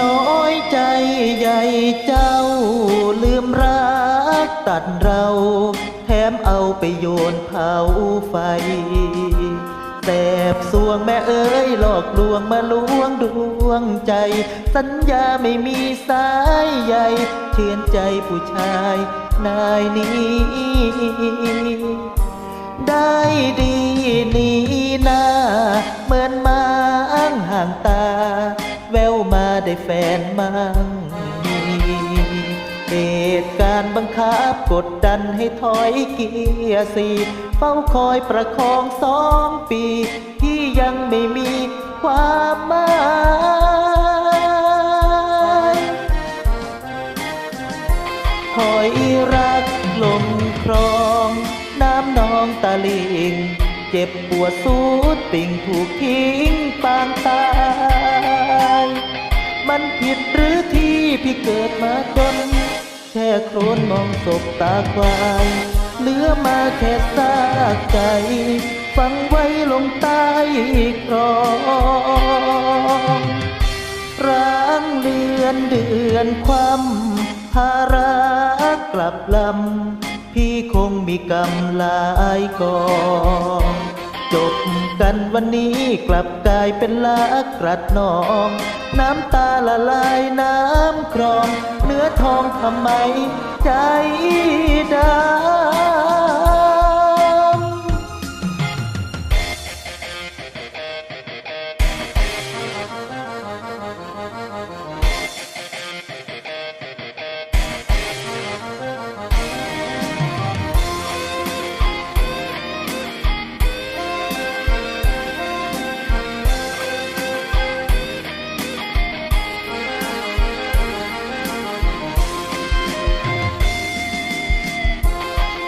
น้อยใจใหญ่เจ้า ลืมรักตัดเรา แถมเอาไปโยนเผาไฟแสบสวงแม่เอ้ยหลอกลวงมาลวงดวงใจ สัญญาไม่มีสายใยเชื่อนใจผู้ชายนายนี้ ได้ดีนี่นาเหมือนมางห่างตา ได้แฟนมั่งมีเหตุการณ์บังคับกดดันให้ถอยเกียร์สี่เฝ้าคอยประคองสองปี ที่ยังไม่มีความหมายหอยรักลมครอง น้ำนองตะลิง เจ็บปวดสูดติ่งถูกทิ้งปางตาย มันผิดหรือที่พี่เกิดมาจนแค่โครนมองศพตาควายเหลือมาแค่ซากใจฝังไว้ลงใต้ครองร้างเลือนเดือนความภาระกลับลำ พี่คงมีกรรมหลายกองจบ กันวันนี้กลับกลายเป็นลักกรัดนอง น้ำตาละลายน้ำครอง เนื้อทองทำไมใจ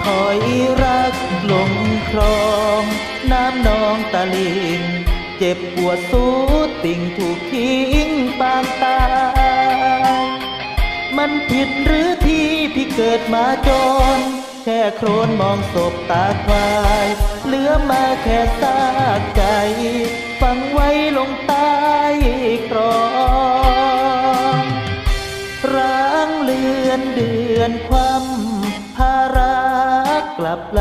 คอยรักลงครอง น้ำนองตะลิง เจ็บปวดสูดติ่งถูกทิ้งปางตายมันผิดหรือที่พี่เกิดมาจน แค่โครนมองศพตาควาย เหลือมาแค่ซากใจ ฝังไว้ลงใต้กรองร้างเลือนเดือนความภาระ กลับล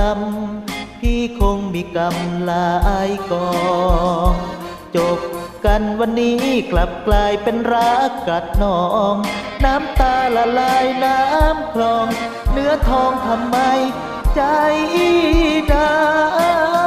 ำพี่คงมีกรรมลายกองจบกันวันนี้กลับกลายเป็นรักกัดนอง น้ำตาละลายน้ำคลอง เนื้อทองทำไมใจดา